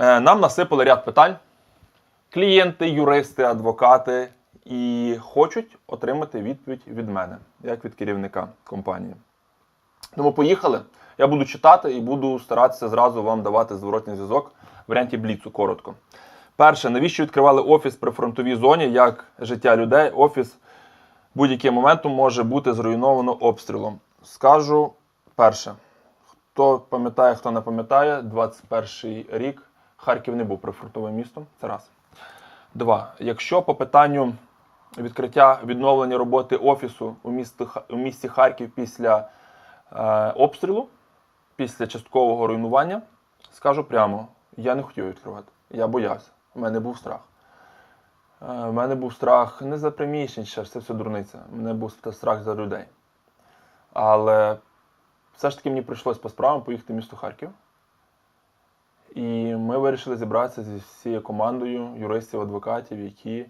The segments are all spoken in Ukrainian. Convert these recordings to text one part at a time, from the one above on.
Е, Нам насипали ряд питань. Клієнти, юристи, адвокати і хочуть отримати відповідь від мене, як від керівника компанії. Тому поїхали. Я буду читати і буду старатися зразу вам давати зворотній зв'язок в варіанті бліцу коротко. Перше, навіщо відкривали офіс при фронтовій зоні, як життя людей, офіс будь-яким моментом може бути зруйновано обстрілом. Скажу перше. Хто пам'ятає, хто не пам'ятає, 21 рік Харків не був прифронтовим містом. Це раз. Два. Якщо по питанню відкриття відновлення роботи офісу у місті, у місті Харків після е, обстрілу, після часткового руйнування, скажу прямо, я не хотів відкривати. Я боявся. У мене був страх. Е, У мене був страх не за приміщень, ще це все дурниця. У мене був страх за людей. Але все ж таки мені прийшлося по справам поїхати в місто Харків. І ми вирішили зібратися зі всією командою юристів, адвокатів, які,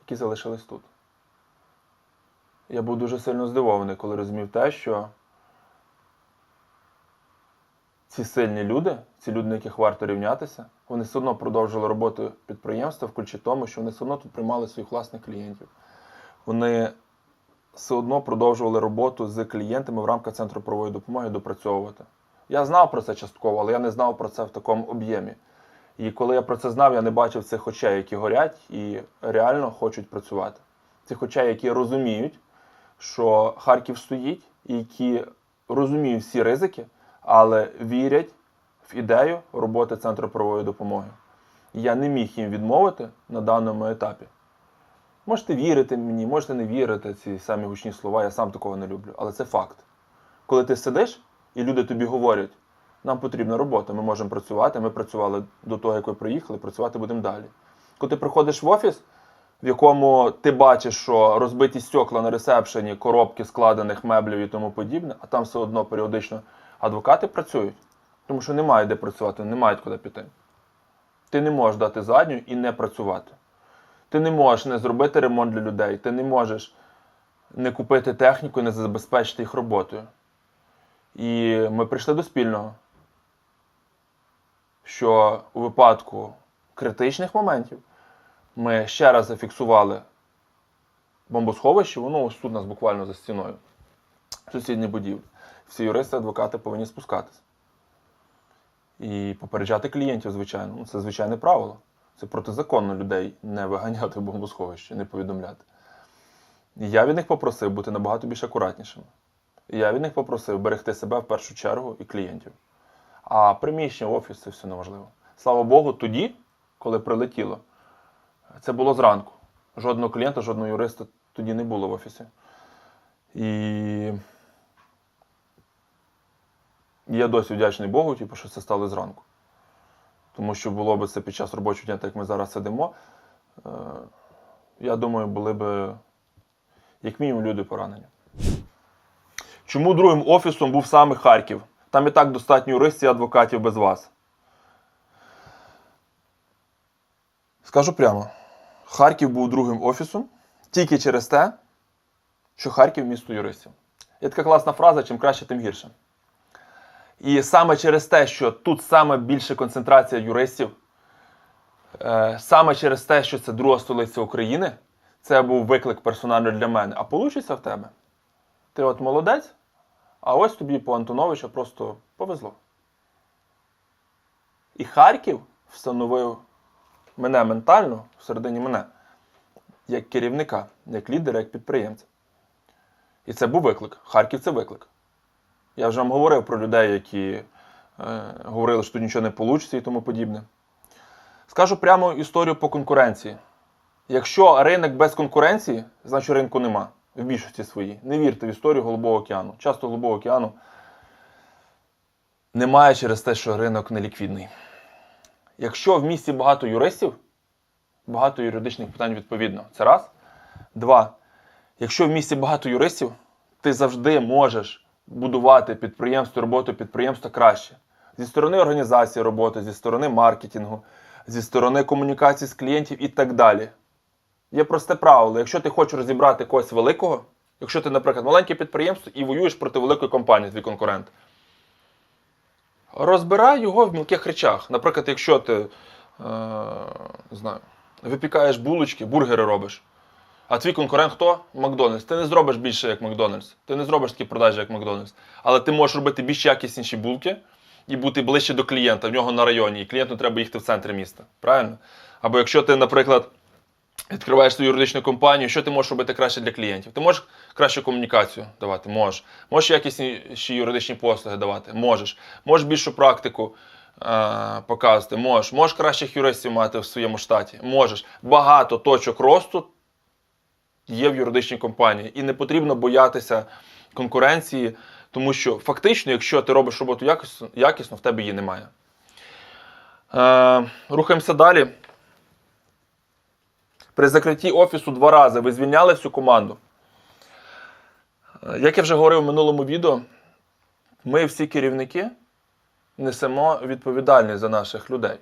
які залишились тут. Я був дуже сильно здивований, коли розумів те, що ці сильні люди, ці люди, на яких варто рівнятися, вони все одно продовжили роботу підприємства, включно тому, що вони все одно тут приймали своїх власних клієнтів. Вони все одно продовжували роботу з клієнтами в рамках центру правової допомоги допрацьовувати. Я знав про це частково, але я не знав про це в такому об'ємі. І коли я про це знав, я не бачив цих очей, які горять і реально хочуть працювати. Цих очей, які розуміють, що Харків стоїть, які розуміють всі ризики, але вірять в ідею роботи центру правової допомоги. Я не міг їм відмовити на даному етапі. Можете вірити мені, можете не вірити ці самі гучні слова, я сам такого не люблю. Але це факт. Коли ти сидиш і люди тобі говорять, нам потрібна робота, ми можемо працювати, ми працювали до того, як ви приїхали, працювати будемо далі. Коли ти приходиш в офіс, в якому ти бачиш, що розбиті стекла на ресепшені, коробки складених меблів і тому подібне, а там все одно періодично адвокати працюють, тому що немає де працювати, не мають куди піти. Ти не можеш дати задню і не працювати. Ти не можеш не зробити ремонт для людей, ти не можеш не купити техніку і не забезпечити їх роботою. І ми прийшли до спільного, що у випадку критичних моментів ми ще раз зафіксували бомбосховище, воно ось тут у нас буквально за стіною, в сусідній будівлі. Всі юристи, адвокати повинні спускатися. І попереджати клієнтів, звичайно. Ну, Це звичайне правило. Це протизаконно людей не виганяти бомбосховище, не повідомляти. І я від них попросив бути набагато більш акуратнішими. Я від них попросив берегти себе в першу чергу і клієнтів. А приміщення, офіс це все неважливо. Слава Богу, тоді, коли прилетіло, це було зранку. Жодного клієнта, жодного юриста тоді не було в офісі. І я досі вдячний Богу, типу, що це стало зранку. Тому що було б це під час робочого дня, так як ми зараз сидимо. е, Я думаю, були б як мінімум люди поранені. Чому другим офісом був саме Харків? Там і так достатньо юристів і адвокатів без вас. Скажу прямо: Харків був другим офісом тільки через те, що Харків місто юристів. Є така класна фраза: чим краще, тим гірше. І саме через те, що тут саме більше концентрація юристів, е, саме через те, що це друга столиця України, це був виклик персонально для мене. А получиться в тебе. Ти от молодець, а ось тобі по Антоновича просто повезло. І Харків встановив мене ментально, всередині мене, як керівника, як лідера, як підприємця. І це був виклик. Харків це виклик. Я вже вам говорив про людей, які е, говорили, що тут нічого не вийде і тому подібне. Скажу прямо історію по конкуренції. Якщо ринок без конкуренції, значить ринку нема в більшості своїй. Не вірте в історію Голубого океану. Часто Голубого океану немає через те, що ринок неліквідний. Якщо в місті багато юристів, багато юридичних питань відповідно. Це раз. Два. Якщо в місті багато юристів, ти завжди можеш будувати підприємство, роботу підприємства краще. Зі сторони організації роботи, зі сторони маркетингу, зі сторони комунікації з клієнтів і так далі. Є просте правило: якщо ти хочеш розібрати когось великого, якщо ти, наприклад, маленьке підприємство і воюєш проти великої компанії, твій конкурент, Розбирай його в мілких речах. Наприклад, якщо ти е, знаю, випікаєш булочки, бургери робиш. А твій конкурент хто? Макдональдс. Ти не зробиш більше як Макдональдс. Ти не зробиш такі продажі, як Макдональдс. Але ти можеш робити більш якісніші булки і бути ближче до клієнта, в нього на районі. І клієнту треба їхати в центр міста. Правильно? Або якщо ти, наприклад, відкриваєш свою юридичну компанію, що ти можеш робити краще для клієнтів? Ти можеш кращу комунікацію давати? Можеш. Можеш якісніші юридичні послуги давати? Можеш. Можеш більшу практику е- показувати? Можеш. Можеш кращих юристів мати в своєму штаті? Можеш. Багато точок росту є в юридичній компанії. І не потрібно боятися конкуренції, тому що фактично, якщо ти робиш роботу якісно, якісно в тебе її немає. Е, рухаємося далі. При закритті офісу два рази ви звільняли всю команду. Е, Як я вже говорив в минулому відео, ми всі керівники несемо відповідальність за наших людей.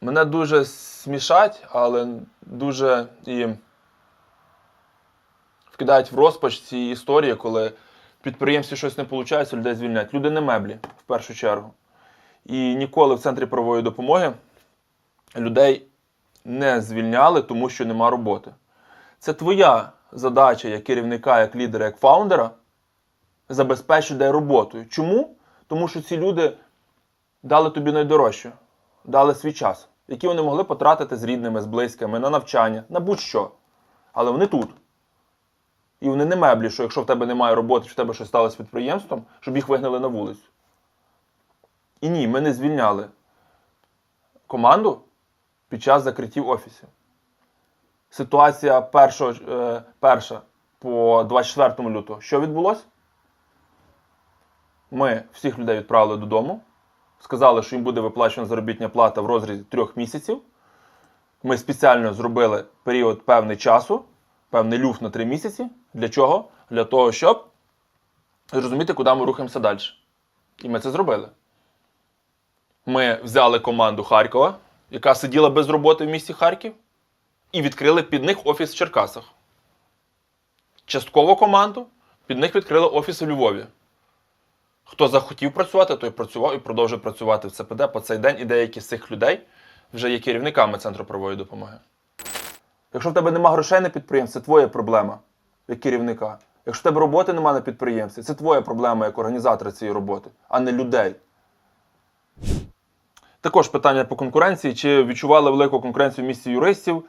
Мене дуже смішать, але дуже і вкидають в розпач ці історії, коли підприємстві щось не виходить, людей звільняють. Люди не меблі в першу чергу. І ніколи в центрі правової допомоги людей не звільняли, тому що нема роботи. Це твоя задача як керівника, як лідера, як фаундера забезпечити роботою. Чому? Тому що ці люди дали тобі найдорожче, дали свій час, який вони могли потратити з рідними, з близькими, на навчання, на будь-що. Але вони тут. І вони не меблі, що якщо в тебе немає роботи, чи в тебе щось сталося з підприємством, щоб їх вигнали на вулицю. І ні, ми не звільняли команду під час закриттів офісів. Ситуація першого, е, перша по 24 лютого. Що відбулося? Ми всіх людей відправили додому, сказали, що їм буде виплачена заробітня плата в розрізі трьох місяців. Ми спеціально зробили період певний часу, певний люфт на три місяці. Для чого? Для того, щоб зрозуміти, куди ми рухаємося далі. І ми це зробили. Ми взяли команду Харкова, яка сиділа без роботи в місті Харків, і відкрили під них офіс в Черкасах. Частково команду під них відкрили офіс у Львові. Хто захотів працювати, той працював і продовжує працювати в ЦПД по цей день, і деякі з цих людей вже є керівниками Центру правової допомоги. Якщо в тебе нема грошей на підприємстві, це твоя проблема як керівника. Якщо в тебе роботи немає на підприємстві, це твоя проблема як організатора цієї роботи, а не людей. Також питання по конкуренції. Чи відчували велику конкуренцію в місті юристів?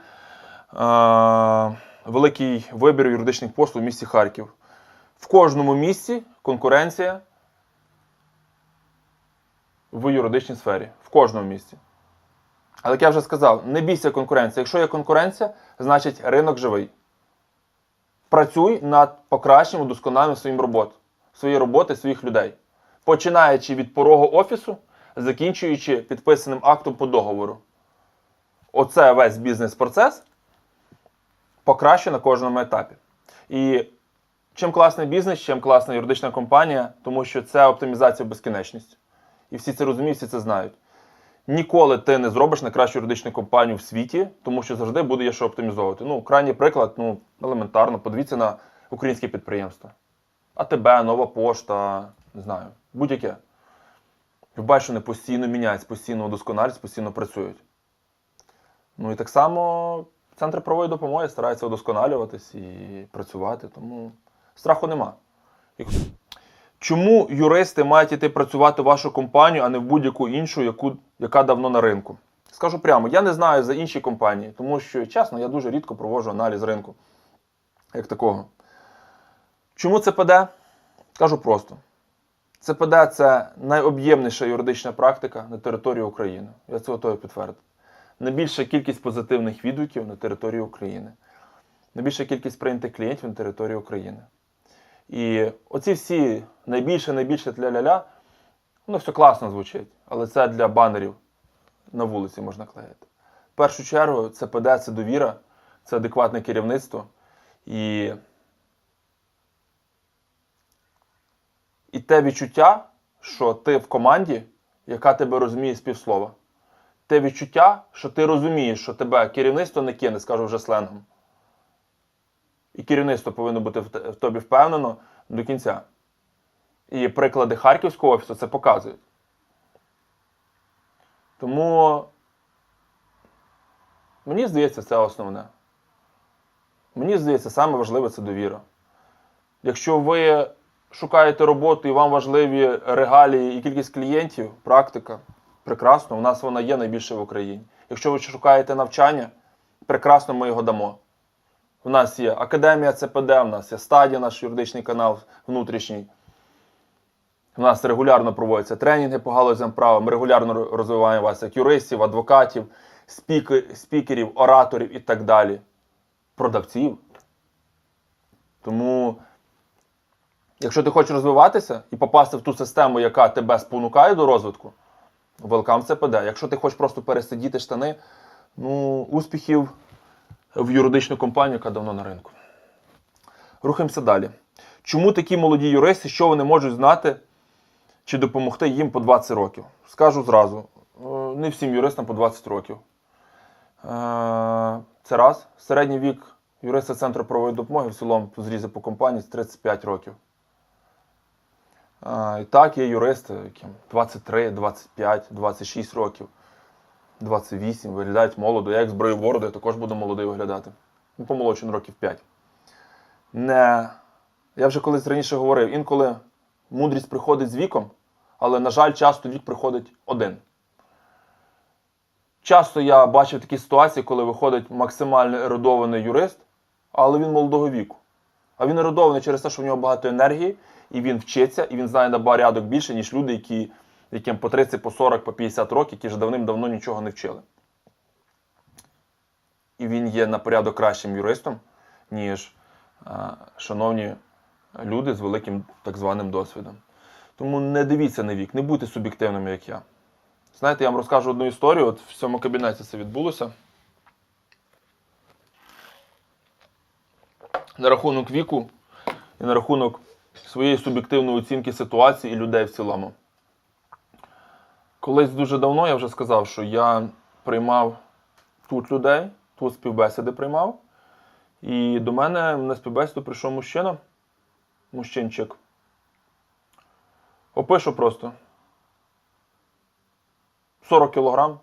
Великий вибір юридичних послуг в місті Харків. В кожному місті конкуренція в юридичній сфері. В кожному місті. Але як я вже сказав, не бійся конкуренції. Якщо є конкуренція, значить ринок живий. Працюй над покращенням, удосконаленням своїм робот, своєї роботи, своїх людей. Починаючи від порогу офісу, закінчуючи підписаним актом по договору. Оце весь бізнес-процес покращує на кожному етапі. І чим класний бізнес, чим класна юридична компанія, тому що це оптимізація в безкінечність. І всі це розуміють, всі це знають. Ніколи ти не зробиш найкращу юридичну компанію в світі, тому що завжди буде є що оптимізовувати. Ну, крайній приклад, ну, елементарно, подивіться на українські підприємства. АТБ, Нова Пошта, не знаю, будь-яке. Бачите, що вони постійно міняються, постійно удосконалюються, постійно працюють. Ну і так само центри правової допомоги стараються удосконалюватись і працювати, тому страху нема. Чому юристи мають іти працювати в вашу компанію, а не в будь-яку іншу, яку, яка давно на ринку? Скажу прямо, я не знаю за інші компанії, тому що, чесно, я дуже рідко проводжу аналіз ринку як такого. Чому ЦПД? Скажу просто. ЦПД це найоб'ємніша юридична практика на території України. Я це готовий підтвердити. Найбільша кількість позитивних відгуків на території України. Найбільша кількість прийнятих клієнтів на території України. І оці всі найбільше, найбільше тля-ля-ля, воно все класно звучить, але це для банерів на вулиці можна клеїти. В першу чергу, ЦПД це довіра, це адекватне керівництво. І, і те відчуття, що ти в команді, яка тебе розуміє з півслова. Те відчуття, що ти розумієш, що тебе керівництво не кине, скажу вже сленгом. І керівництво повинно бути в тобі впевнено до кінця. І приклади Харківського офісу це показують. Тому мені здається, це основне. Мені здається, саме важливе це довіра. Якщо ви шукаєте роботу і вам важливі регалії і кількість клієнтів, практика, прекрасно, у нас вона є найбільше в Україні. Якщо ви шукаєте навчання, прекрасно ми його дамо. У нас є Академія ЦПД, у нас є стадія, наш юридичний канал внутрішній. У нас регулярно проводяться тренінги по галузям права. Ми регулярно розвиваємо вас як юристів, адвокатів, спікер- спікерів, ораторів і так далі. Продавців. Тому, якщо ти хочеш розвиватися і попасти в ту систему, яка тебе спонукає до розвитку, welcome ЦПД. Якщо ти хочеш просто пересидіти штани, ну, успіхів в юридичну компанію, яка давно на ринку. Рухаємося далі. Чому такі молоді юристи, що вони можуть знати чи допомогти їм по 20 років? Скажу зразу: е, не всім юристам по 20 років. Е, Це раз. Середній вік юриста Центру правової допомоги в цілому в зрізі по компанії з 35 років. Е, І так, є юристи, яким 23, 25, 26 років, 28, виглядають молодо. Я як зброю бороду, я також буду молодий виглядати. Ну, помолодший на років 5. Не... Я вже колись раніше говорив, інколи мудрість приходить з віком, але, на жаль, часто вік приходить один. Часто я бачив такі ситуації, коли виходить максимально ерудований юрист, але він молодого віку. А він ерудований через те, що в нього багато енергії, і він вчиться, і він знає на більше, ніж люди, які, яким по 30, по 40, по 50 років, які ж давним-давно нічого не вчили. І він є на порядок кращим юристом, ніж е, шановні люди з великим так званим досвідом. Тому не дивіться на вік, не будьте суб'єктивними, як я. Знаєте, я вам розкажу одну історію. От в цьому кабінеті це відбулося. На рахунок віку і на рахунок своєї суб'єктивної оцінки ситуації і людей в цілому. Колись дуже давно я вже сказав, що я приймав тут людей, тут співбесіди приймав. І до мене на співбесіду прийшов мужчина, мужчинчик. Опишу просто. 40 кілограм,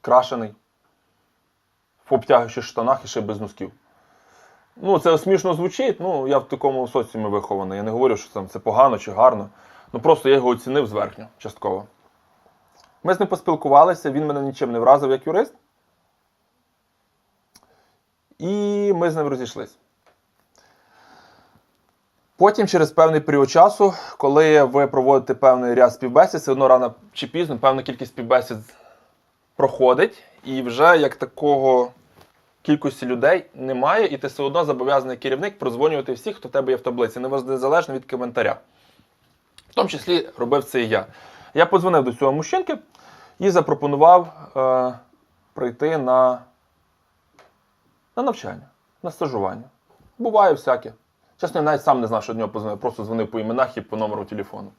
крашений, в обтягуючих штанах і ще без носків. Ну, це смішно звучить, ну я в такому соціумі вихований. Я не говорю, що там це погано чи гарно. Ну просто я його оцінив зверхньо, частково. Ми з ним поспілкувалися, він мене нічим не вразив як юрист. І ми з ним розійшлися. Потім, через певний період часу, коли ви проводите певний ряд співбесід, все одно рано чи пізно певна кількість співбесід проходить, і вже як такого кількості людей немає, і ти все одно зобов'язаний керівник прозвонювати всіх, хто в тебе є в таблиці, незалежно від коментаря. В тому числі робив це і я. Я подзвонив до цього мужчинки і запропонував е, прийти на, на навчання, на стажування. Буває всяке. Чесно, я навіть сам не знав, що до нього позвонив, просто дзвонив по іменах і по номеру телефону.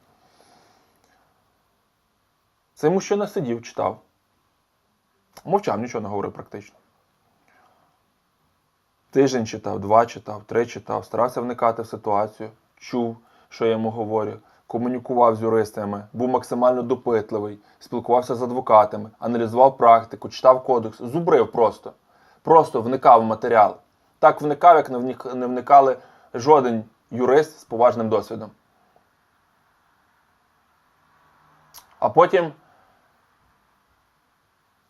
Цей мужчина сидів, читав. Мовчав, нічого не говорив практично. Тиждень читав, два читав, три читав, старався вникати в ситуацію, чув, що я йому говорю, комунікував з юристами, був максимально допитливий, спілкувався з адвокатами, аналізував практику, читав кодекс, зубрив просто. Просто вникав в матеріал. Так вникав, як не вникали жоден юрист з поважним досвідом. А потім,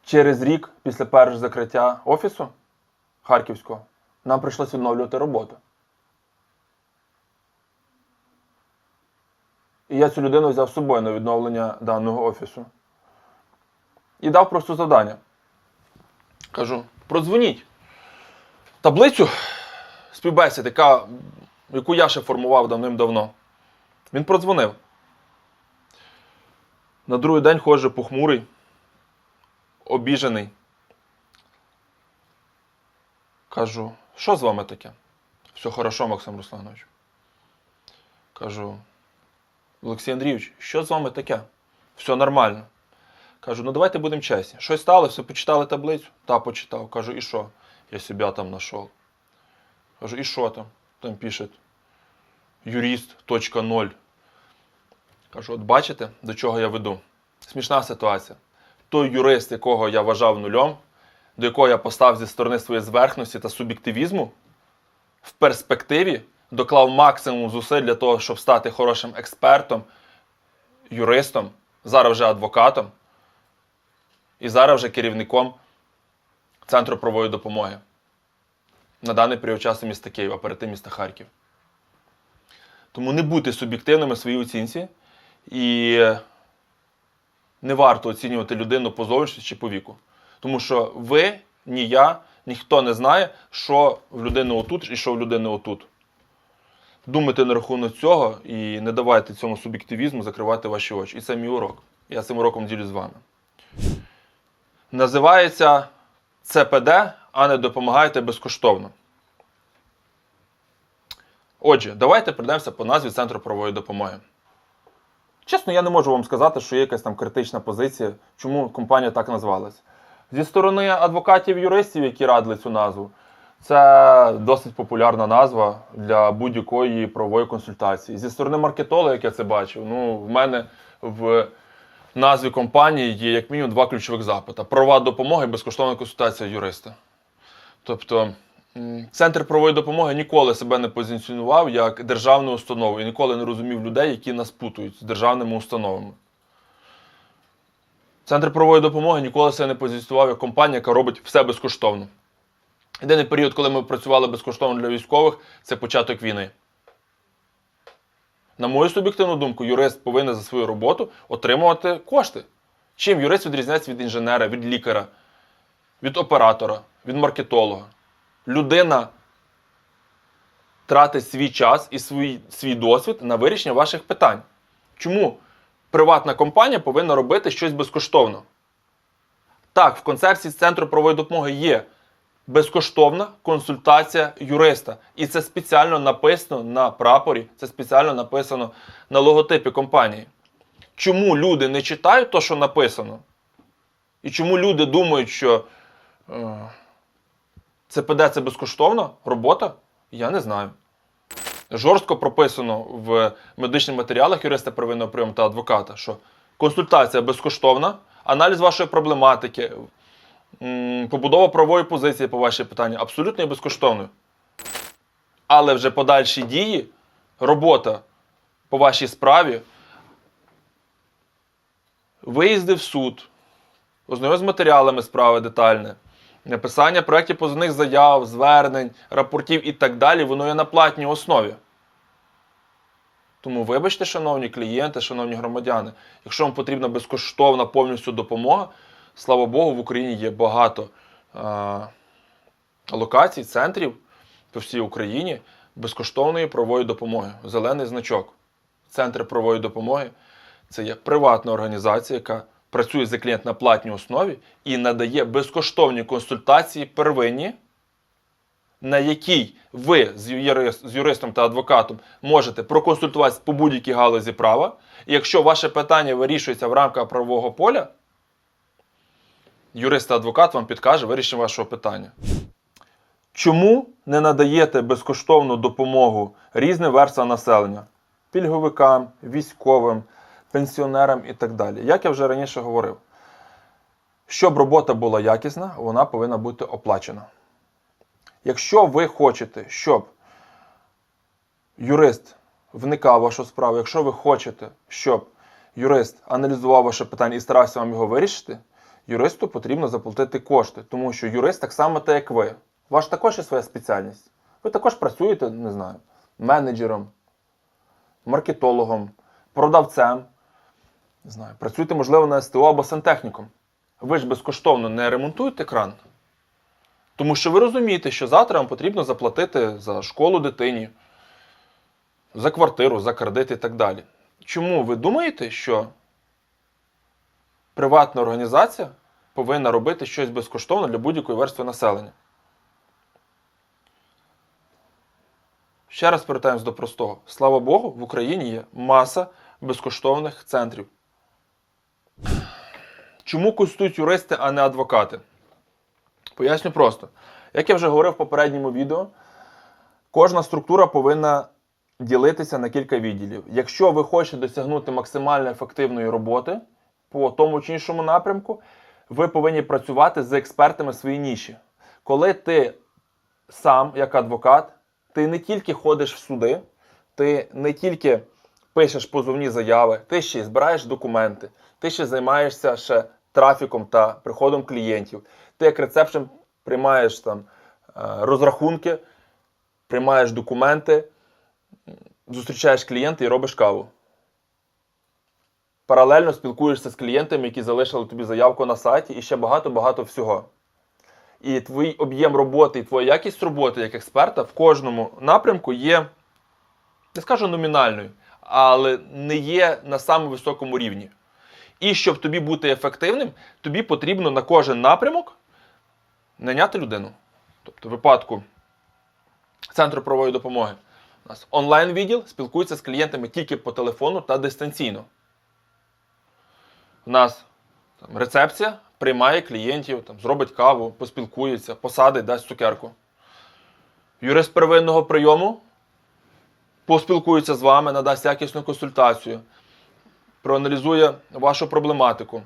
через рік після першого закриття офісу Харківського, нам прийшлося відновлювати роботу. І я цю людину взяв з собою на відновлення даного офісу. І дав просто завдання. Кажу: продзвоніть таблицю співбесід, яка, яку я ще формував давним-давно. Він продзвонив. На другий день ходжу похмурий, обіжений. Кажу, що з вами таке? Все хорошо, Максим Русланович. Кажу, Олексій Андрійович, що з вами таке? Все нормально. Кажу, ну давайте будемо чесні. Щось сталося, почитали таблицю? Та почитав. Кажу, і що? Я себе там знайшов. Кажу, і що там? Там пишет юрист.0. Кажу, от бачите, до чого я веду. Смішна ситуація. Той юрист, якого я вважав нульом, до якого я постав зі сторони своєї зверхності та суб'єктивізму, в перспективі доклав максимум зусиль для того, щоб стати хорошим експертом, юристом, зараз вже адвокатом і зараз вже керівником Центру правової допомоги на даний період часу міста Києва, перед тим міста Харків. Тому не будьте суб'єктивними в своїй оцінці і не варто оцінювати людину по зовнішності чи по віку. Тому що ви, ні я, ніхто не знає, що в людини отут і що в людини отут. Думайте на рахунок цього і не давайте цьому суб'єктивізму закривати ваші очі. І це мій урок. Я цим уроком ділюсь з вами. Називається ЦПД, а не допомагайте безкоштовно. Отже, давайте прийдемося по назві Центру правової допомоги. Чесно, я не можу вам сказати, що є якась там критична позиція, чому компанія так назвалась. Зі сторони адвокатів-юристів, які радили цю назву, це досить популярна назва для будь-якої правової консультації. Зі сторони маркетолога, як я це бачив, ну, в мене в назві компанії є як мінімум два ключових запита: права допомоги і безкоштовна консультація юриста. Тобто, центр правової допомоги ніколи себе не позиціонував як державну установу і ніколи не розумів людей, які нас путають з державними установами. Центр правової допомоги ніколи себе не позиціонував як компанія, яка робить все безкоштовно. Єдиний період, коли ми працювали безкоштовно для військових, це початок війни. На мою суб'єктивну думку, юрист повинен за свою роботу отримувати кошти. Чим юрист відрізняється від інженера, від лікаря, від оператора, від маркетолога? Людина тратить свій час і свій, свій досвід на вирішення ваших питань. Чому приватна компанія повинна робити щось безкоштовно? Так, в концепції Центру правової допомоги є безкоштовна консультація юриста. І це спеціально написано на прапорі, це спеціально написано на логотипі компанії. Чому люди не читають те, що написано? І чому люди думають, що е, ЦПД це безкоштовна робота? Я не знаю. Жорстко прописано в медичних матеріалах юриста первинного прийому та адвоката, що консультація безкоштовна, аналіз вашої проблематики, побудова правової позиції по вашій питанні абсолютно є безкоштовною. Але вже подальші дії, робота по вашій справі, виїзди в суд, ознайомлення з матеріалами справи детальне, написання проєктів позовних заяв, звернень, рапортів і так далі, воно є на платній основі. Тому вибачте, шановні клієнти, шановні громадяни, якщо вам потрібна безкоштовна повністю допомога, слава Богу, в Україні є багато е, локацій, центрів по всій Україні безкоштовної правової допомоги. Зелений значок. Центр правової допомоги це є приватна організація, яка працює за клієнт на платній основі і надає безкоштовні консультації первинні, на якій ви з юрис- з юристом та адвокатом можете проконсультуватися по будь-якій галузі права. І якщо ваше питання вирішується в рамках правового поля, юрист та адвокат вам підкаже вирішення вашого питання. Чому не надаєте безкоштовну допомогу різним верствам населення? Пільговикам, військовим, пенсіонерам і так далі. Як я вже раніше говорив, щоб робота була якісна, вона повинна бути оплачена. Якщо ви хочете, щоб юрист вникав в вашу справу, якщо ви хочете, щоб юрист аналізував ваше питання і старався вам його вирішити, юристу потрібно заплатити кошти, тому що юрист так само те, як ви. Ваш також є своя спеціальність. Ви також працюєте, не знаю, менеджером, маркетологом, продавцем. Не знаю, працюєте, можливо, на СТО або сантехніком. Ви ж безкоштовно не ремонтуєте кран. Тому що ви розумієте, що завтра вам потрібно заплатити за школу дитині, за квартиру, за кредит і так далі. Чому ви думаєте, що приватна організація повинна робити щось безкоштовно для будь-якої верстви населення? Ще раз повертаємось до простого. Слава Богу, в Україні є маса безкоштовних центрів. Чому конститують юристи, а не адвокати? Поясню просто. Як я вже говорив в попередньому відео, кожна структура повинна ділитися на кілька відділів. Якщо ви хочете досягнути максимально ефективної роботи по тому чи іншому напрямку, ви повинні працювати з експертами своїй ніші. Коли ти сам, як адвокат, ти не тільки ходиш в суди, ти не тільки пишеш позовні заяви, ти ще збираєш документи, ти ще займаєшся ще трафіком та приходом клієнтів. Ти як рецепшн приймаєш там е, розрахунки, приймаєш документи, зустрічаєш клієнта і робиш каву. Паралельно спілкуєшся з клієнтами, які залишили тобі заявку на сайті, і ще багато-багато всього. І твій об'єм роботи, і твоя якість роботи як експерта в кожному напрямку є, не скажу номінальною, але не є на самому високому рівні. І щоб тобі бути ефективним, тобі потрібно на кожен напрямок наняти людину. Тобто, в випадку Центру правової допомоги у нас онлайн-відділ спілкується з клієнтами тільки по телефону та дистанційно. У нас там, рецепція приймає клієнтів, там, зробить каву, поспілкується, посадить, дасть цукерку. Юрист первинного прийому поспілкується з вами, надасть якісну консультацію, проаналізує вашу проблематику,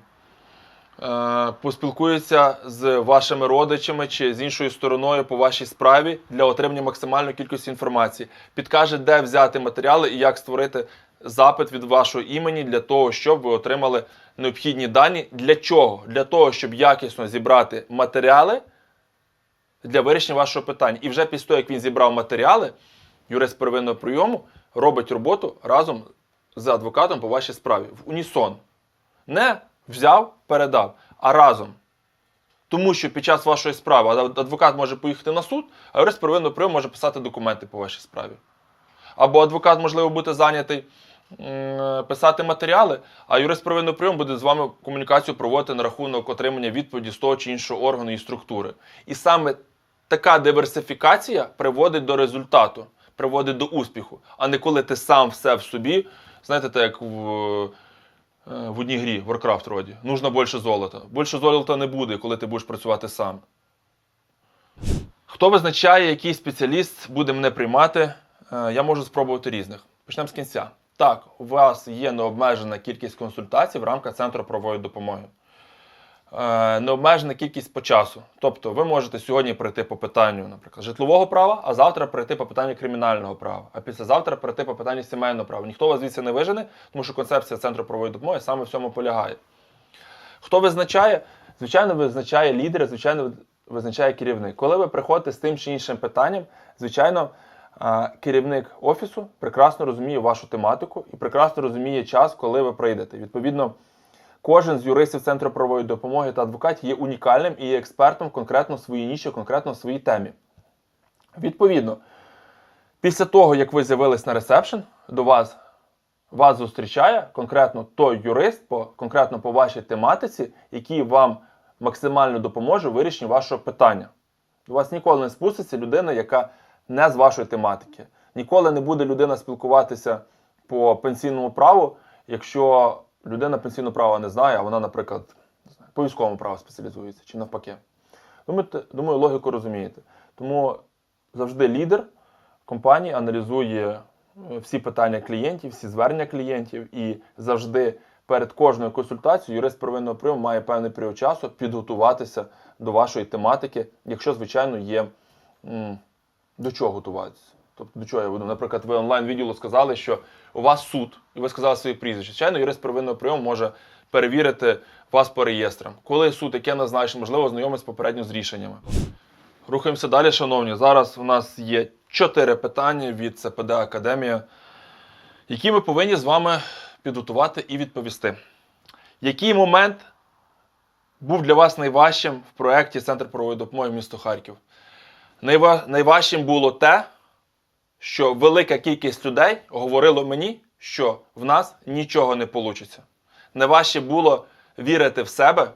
е, поспілкується з вашими родичами чи з іншою стороною по вашій справі для отримання максимальної кількості інформації, підкаже, де взяти матеріали і як створити запит від вашого імені для того, щоб ви отримали необхідні дані. Для чого? Для того, щоб якісно зібрати матеріали для вирішення вашого питання. І вже після того, як він зібрав матеріали, юрист первинного прийому робить роботу разом з адвокатом по вашій справі в унісон. Не взяв, передав, а разом. Тому що під час вашої справи адвокат може поїхати на суд, а юрист первинного прийому може писати документи по вашій справі. Або адвокат, можливо, бути зайнятий писати матеріали, а юрист первинного прийому буде з вами комунікацію проводити на рахунок отримання відповіді з того чи іншого органу і структури. І саме така диверсифікація приводить до результату, приводить до успіху, а не коли ти сам все в собі, знаєте, так як в, е, в одній грі, Warcraft роді, нужно більше золота. Більше золота не буде, коли ти будеш працювати сам. Хто визначає, який спеціаліст буде мене приймати? Е, Я можу спробувати різних. Почнемо з кінця. Так, у вас є необмежена кількість консультацій в рамках центру правової допомоги. Е, Необмежена кількість по часу. Тобто ви можете сьогодні прийти по питанню, наприклад, житлового права, а завтра прийти по питанню кримінального права, а післязавтра прийти по питанню сімейного права. Ніхто вас звідси не вижене, тому що концепція центру правової допомоги саме в цьому полягає. Хто визначає? Звичайно, визначає лідер, звичайно, визначає керівник. Коли ви приходите з тим чи іншим питанням, звичайно, керівник офісу прекрасно розуміє вашу тематику і прекрасно розуміє час, коли ви прийдете. Відповідно, кожен з юристів Центру правової допомоги та адвокатів є унікальним і є експертом конкретно в своїй ніші, конкретно в своїй темі. Відповідно, після того, як ви з'явились на ресепшн, до вас вас зустрічає конкретно той юрист, по, конкретно по вашій тематиці, який вам максимально допоможе в вирішенні вашого питання. До вас ніколи не спуститься людина, яка не з вашої тематики. Ніколи не буде людина спілкуватися по пенсійному праву, якщо людина пенсійного права не знає, а вона, наприклад, по військовому праву спеціалізується чи навпаки. Думаєте, думаю, логіку розумієте. Тому завжди лідер компанії аналізує е, всі питання клієнтів, всі звернення клієнтів, і завжди перед кожною консультацією юрист первинного прийому має певний період часу підготуватися до вашої тематики, якщо, звичайно, є м, до чого готуватися. Тобто, до чого я веду? Наприклад, ви онлайн відділу сказали, що у вас суд, і ви сказали своє прізвище. Звичайно, юрист первинного прийому може перевірити вас по реєстрам. Коли суд, яке назначено, можливо, ознайомитися попередньо з рішеннями. Рухаємося далі, шановні. Зараз у нас є чотири питання від ЦПД Академія, які ми повинні з вами підготувати і відповісти. Який момент був для вас найважчим в проєкті Центр правової допомоги місто Харків? Найва- Найважчим було те, що велика кількість людей говорило мені, що в нас нічого не вийде. Найважче було вірити в себе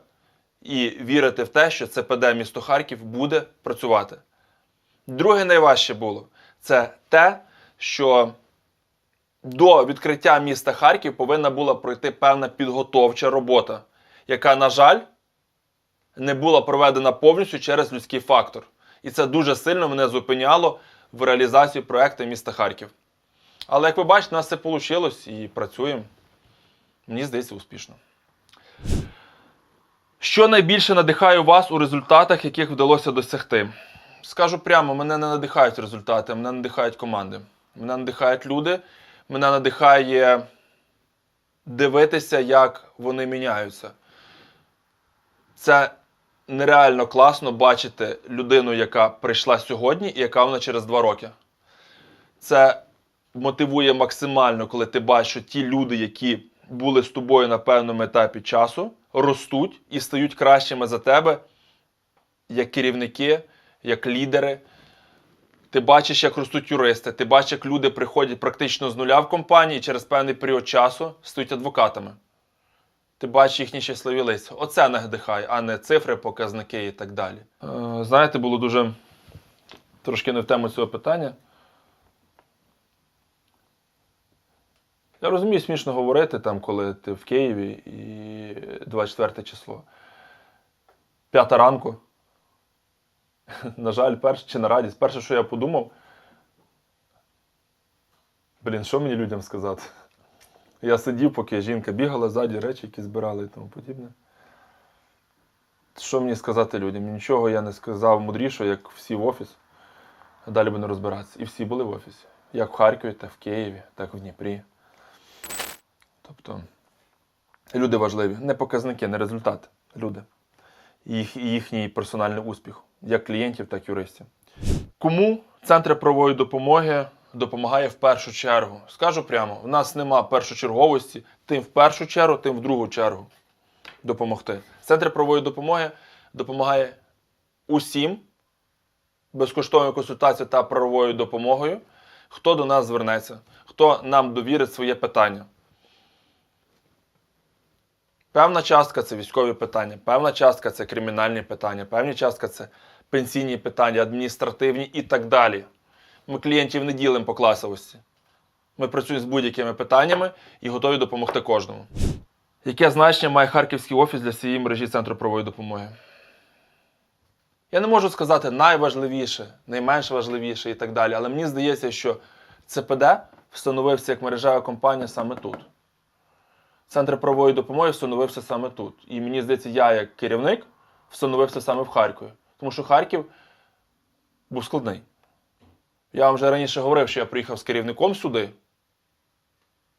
і вірити в те, що ЦПД місто Харків буде працювати. Друге найважче було це те, що до відкриття міста Харків повинна була пройти певна підготовча робота, яка, на жаль, не була проведена повністю через людський фактор. І це дуже сильно мене зупиняло в реалізації проекту міста Харків. Але як ви бачите, у нас це вийшло і працюємо. Мені здається, успішно. Що найбільше надихає вас у результатах, яких вдалося досягти? Скажу прямо, мене не надихають результати, мене надихають команди. Мене надихають люди, мене надихає дивитися, як вони міняються. Це нереально класно бачити людину, яка прийшла сьогодні і яка вона через два роки. Це мотивує максимально, коли ти бачиш, що ті люди, які були з тобою на певному етапі часу, ростуть і стають кращими за тебе, як керівники, як лідери. Ти бачиш, як ростуть юристи, ти бачиш, як люди приходять практично з нуля в компанії і через певний період часу стають адвокатами. Ти бачиш їхні щасливі лиця. Оце надихає, а не цифри, показники і так далі. Е, знаєте, було дуже трошки не в тему цього питання. Я розумію, смішно говорити, там, коли ти в Києві і 24 число. П'ята ранку. На жаль, перше чи на радість. Перше, що я подумав. Блін, що мені людям сказати? Я сидів, поки жінка бігала ззаді, речі, які збирали і тому подібне. Що мені сказати людям? Нічого я не сказав мудрішого, як всі в офіс. Далі будемо розбиратися. І всі були в офісі. Як в Харкові, так в Києві, так в Дніпрі. Тобто люди важливі. Не показники, не результати. Люди. Їх, їхній персональний успіх, як клієнтів, так і юристів. Кому центр правової допомоги допомагає в першу чергу? Скажу прямо: в нас нема першочерговості, тим в першу чергу, тим в другу чергу допомогти. Центр правової допомоги допомагає усім безкоштовною консультацією та правовою допомогою, хто до нас звернеться, хто нам довірить своє питання. Певна частка це військові питання, певна частка це кримінальні питання, певна частка це пенсійні питання, адміністративні і так далі. Ми клієнтів не ділимо по класовості. Ми працюємо з будь-якими питаннями і готові допомогти кожному. Яке значення має Харківський офіс для цієї мережі Центру правової допомоги? Я не можу сказати найважливіше, найменш важливіше і так далі, але мені здається, що ЦПД встановився як мережева компанія саме тут. Центр правової допомоги встановився саме тут. І мені здається, я, як керівник, встановився саме в Харкові. Тому що Харків був складний. Я вам вже раніше говорив, що я приїхав з керівником сюди,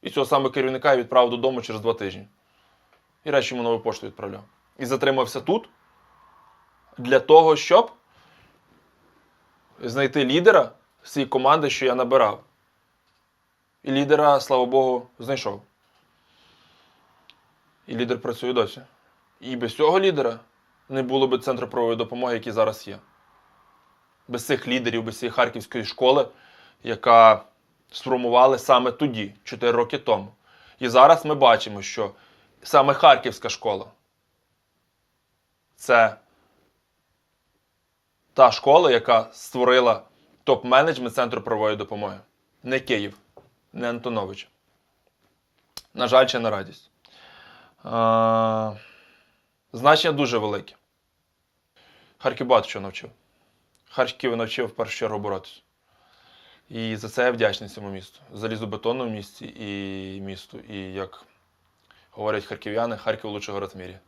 і цього саме керівника я відправив додому через два тижні. І речі йому нову пошту відправляв. І затримався тут для того, щоб знайти лідера цієї команди, що я набирав. І лідера, слава Богу, знайшов. І лідер працює досі. І без цього лідера не було б центру правової допомоги, який зараз є. Без цих лідерів, без цієї харківської школи, яка сформували саме тоді, 4 роки тому. І зараз ми бачимо, що саме Харківська школа це та школа, яка створила топ-менеджмент Центру правової допомоги. Не Київ, не Антонович. На жаль, чи на радість. Значення дуже велике. Харків багато чого навчив. Харків навчив першу чергу боротися. І за це я вдячний цьому місту. Залізобетонному місті і місту. І як говорять харків'яни, Харків лучший город в мірі.